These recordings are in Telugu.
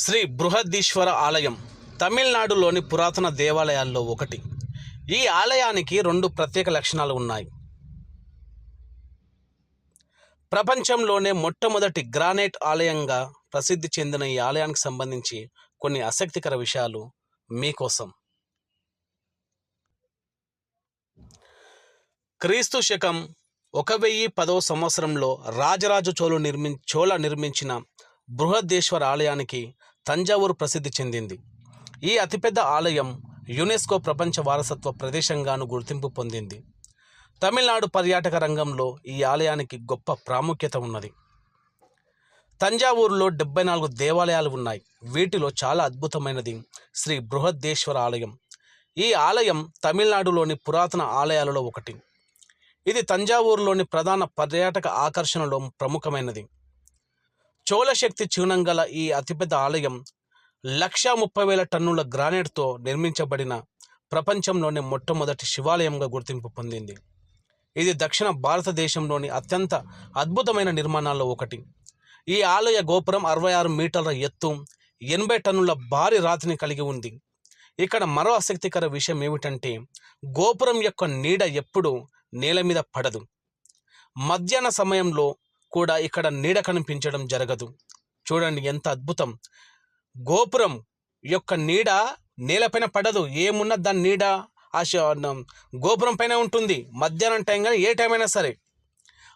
శ్రీ బృహదీశ్వర ఆలయం తమిళనాడులోని పురాతన దేవాలయాల్లో ఒకటి. ఈ ఆలయానికి రెండు ప్రత్యేక లక్షణాలు ఉన్నాయి. ప్రపంచంలోనే మొట్టమొదటి గ్రానైట్ ఆలయంగా ప్రసిద్ధి చెందిన ఈ ఆలయానికి సంబంధించి కొన్ని ఆసక్తికర విషయాలు మీకోసం. క్రీస్తు శకం ఒక వెయ్యి పదవ సంవత్సరంలో రాజరాజు చోళు నిర్మి చోళ నిర్మించిన బృహదేశ్వర ఆలయానికి తంజావూరు ప్రసిద్ధి చెందింది. ఈ అతిపెద్ద ఆలయం యునెస్కో ప్రపంచ వారసత్వ ప్రదేశంగాను గుర్తింపు పొందింది. తమిళనాడు పర్యాటక రంగంలో ఈ ఆలయానికి గొప్ప ప్రాముఖ్యత ఉన్నది. తంజావూరులో డెబ్బై నాలుగు దేవాలయాలు ఉన్నాయి. వీటిలో చాలా అద్భుతమైనది శ్రీ బృహద్దేశ్వర ఆలయం. ఈ ఆలయం తమిళనాడులోని పురాతన ఆలయాలలో ఒకటి. ఇది తంజావూరులోని ప్రధాన పర్యాటక ఆకర్షణలో ప్రముఖమైనది. చోళశక్తి చిహ్నం గల ఈ అతిపెద్ద ఆలయం లక్షా ముప్పై వేల టన్నుల గ్రానైట్తో నిర్మించబడిన ప్రపంచంలోని మొట్టమొదటి శివాలయంగా గుర్తింపు పొందింది. ఇది దక్షిణ భారతదేశంలోని అత్యంత అద్భుతమైన నిర్మాణాల్లో ఒకటి. ఈ ఆలయ గోపురం అరవై ఆరు మీటర్ల ఎత్తు ఎనభై టన్నుల భారీ రాతిని కలిగి ఉంది. ఇక్కడ మరో ఆసక్తికర విషయం ఏమిటంటే గోపురం యొక్క నీడ ఎప్పుడూ నేల మీద పడదు. మధ్యాహ్న సమయంలో కూడా ఇక్కడ నీడ కనిపించడం జరగదు. చూడండి ఎంత అద్భుతం. గోపురం యొక్క నీడ నేలపైన పడదు. ఏమున్నా దాని నీడ ఆ గోపురం పైన ఉంటుంది. మధ్యాహ్నం టైం కానీ ఏ టైం అయినా సరే.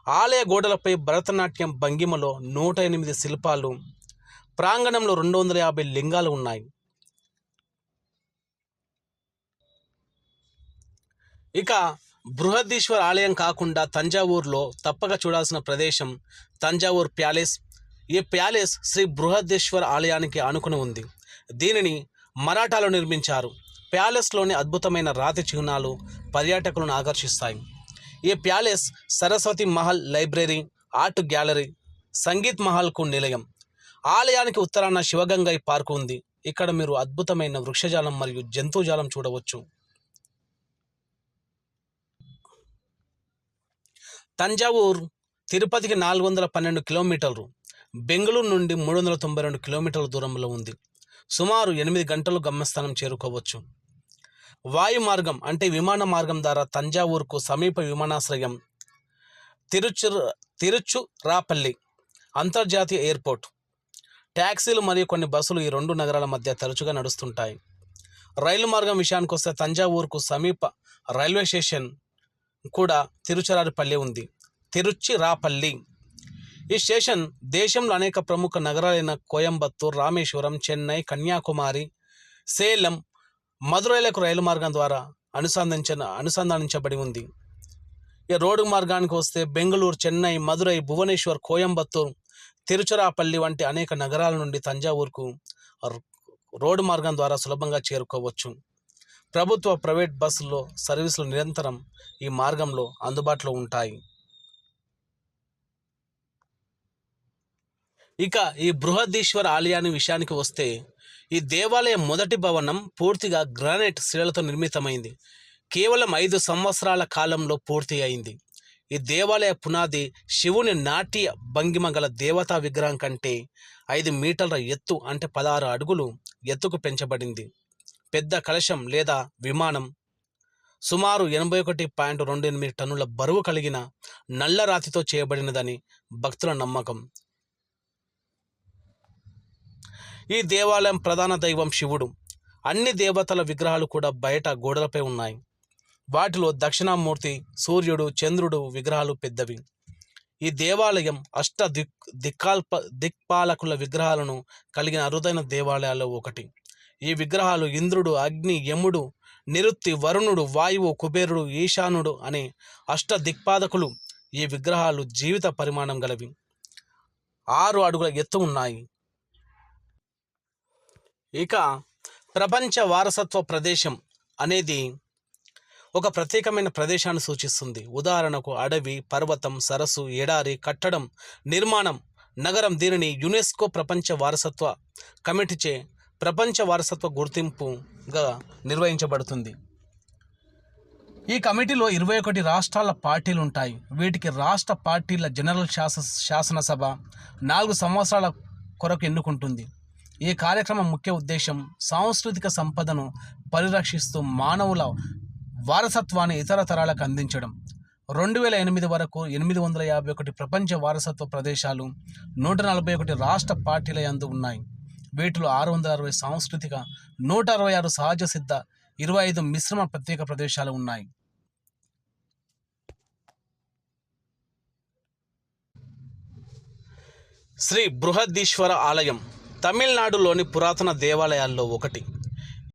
ఆలయ గోడలపై భరతనాట్యం భంగిమలో నూట ఎనిమిది శిల్పాలు ప్రాంగణంలో రెండు వందల యాభై లింగాలు ఉన్నాయి. ఇక బృహదీశ్వర్ ఆలయం కాకుండా తంజావూరులో తప్పక చూడాల్సిన ప్రదేశం తంజావూర్ ప్యాలెస్. ఈ ప్యాలెస్ శ్రీ బృహదీశ్వర్ ఆలయానికి ఆనుకుని ఉంది. దీనిని మరాఠాలో నిర్మించారు. ప్యాలెస్లోని అద్భుతమైన రాతి చిహ్నాలు పర్యాటకులను ఆకర్షిస్తాయి. ఈ palace Saraswati Mahal library art gallery Sangeet మహల్కు నిలయం. ఆలయానికి ఉత్తరాన శివగంగై పార్కు ఉంది. ఇక్కడ మీరు అద్భుతమైన వృక్షజాలం మరియు జంతుజాలం చూడవచ్చు. తంజావూరు తిరుపతికి నాలుగు వందల పన్నెండు కిలోమీటర్లు బెంగళూరు నుండి మూడు వందల తొంభై రెండు కిలోమీటర్ల దూరంలో ఉంది. సుమారు ఎనిమిది గంటలు గమ్యస్థానం చేరుకోవచ్చు. వాయు మార్గం అంటే విమాన మార్గం ద్వారా తంజావూరుకు సమీప విమానాశ్రయం తిరుచు తిరుచురాపల్లి అంతర్జాతీయ ఎయిర్పోర్ట్. ట్యాక్సీలు మరియు కొన్ని బస్సులు ఈ రెండు నగరాల మధ్య తరచుగా నడుస్తుంటాయి. రైలు మార్గం విషయానికి వస్తే తంజావూరుకు సమీప రైల్వే స్టేషన్ కూడా తిరుచరారిపల్లి ఉంది. తిరుచిరాపల్లి. ఈ స్టేషన్ దేశంలో అనేక ప్రముఖ నగరాలైన కోయంబత్తూర్ రామేశ్వరం చెన్నై కన్యాకుమారి సేలం మదురైలకు రైలు మార్గం ద్వారా అనుసంధించిన అనుసంధానించబడి ఉంది. ఈ రోడ్డు మార్గానికి వస్తే బెంగళూరు చెన్నై మధురై భువనేశ్వర్ కోయంబత్తూర్ తిరుచిరాపల్లి వంటి అనేక నగరాల నుండి తంజావూరుకు రోడ్డు మార్గం ద్వారా సులభంగా చేరుకోవచ్చు. ప్రభుత్వ ప్రైవేట్ బస్సుల్లో సర్వీసులు నిరంతరం ఈ మార్గంలో అందుబాటులో ఉంటాయి. ఇక ఈ బృహదీశ్వర ఆలయాన్ని విషయానికి వస్తే ఈ దేవాలయం మొదటి భవనం పూర్తిగా గ్రానైట్ శిలలతో నిర్మితమైంది. కేవలం ఐదు సంవత్సరాల కాలంలో పూర్తి అయింది. ఈ దేవాలయ పునాది శివుని నాట్య భంగిమ గల దేవతా విగ్రహం కంటే ఐదు మీటర్ల ఎత్తు అంటే పదహారు అడుగులు ఎత్తుకు పెంచబడింది. పెద్ద కలశం లేదా విమానం సుమారు ఎనభై ఒకటి పాయింట్ రెండు ఎనిమిది టన్నుల బరువు కలిగిన నల్లరాతితో చేయబడినదని భక్తుల నమ్మకం. ఈ దేవాలయం ప్రధాన దైవం శివుడు. అన్ని దేవతల విగ్రహాలు కూడా బయట గోడలపై ఉన్నాయి. వాటిలో దక్షిణామూర్తి సూర్యుడు చంద్రుడు విగ్రహాలు పెద్దవి. ఈ దేవాలయం అష్ట దిక్ దిక్కాల్ప దిక్పాలకుల విగ్రహాలను కలిగిన అరుదైన దేవాలయాల్లో ఒకటి. ఈ విగ్రహాలు ఇంద్రుడు అగ్ని యముడు నిరుత్తి వరుణుడు వాయువు కుబేరుడు ఈశానుడు అనే అష్ట దిక్పాదకులు ఈ విగ్రహాలు జీవిత పరిమాణం గలవి. ఆరు అడుగుల ఎత్తు ఉన్నాయి. ఇక ప్రపంచ వారసత్వ ప్రదేశం అనేది ఒక ప్రత్యేకమైన ప్రదేశాన్ని సూచిస్తుంది. ఉదాహరణకు అడవి పర్వతం సరస్సు ఎడారి కట్టడం నిర్మాణం నగరం దీనిని యునెస్కో ప్రపంచ వారసత్వ కమిటీచే ప్రపంచ వారసత్వ గుర్తింపుగా నిర్వహించబడుతుంది. ఈ కమిటీలో ఇరవై ఒకటి రాష్ట్రాల పార్టీలు ఉంటాయి. వీటికి రాష్ట్ర పార్టీల జనరల్ శాస శాసనసభ నాలుగు సంవత్సరాల కొరకు ఎన్నుకుంటుంది. ఈ కార్యక్రమం ముఖ్య ఉద్దేశం సాంస్కృతిక సంపదను పరిరక్షిస్తూ మానవుల వారసత్వాన్ని ఇతర తరాలకు అందించడం. రెండు వేల ఎనిమిది వరకు ఎనిమిది వందల యాభై ఒకటి ప్రపంచ వారసత్వ ప్రదేశాలు నూట నలభై ఒకటి రాష్ట్ర పార్టీల యందు ఉన్నాయి. వీటిలో ఆరు వందల అరవై సాంస్కృతిక నూట అరవై ఆరు సహజ సిద్ధ ఇరవై ఐదు మిశ్రమ ప్రత్యేక ప్రదేశాలు ఉన్నాయి. శ్రీ బృహదీశ్వర ఆలయం తమిళనాడులోని పురాతన దేవాలయాల్లో ఒకటి.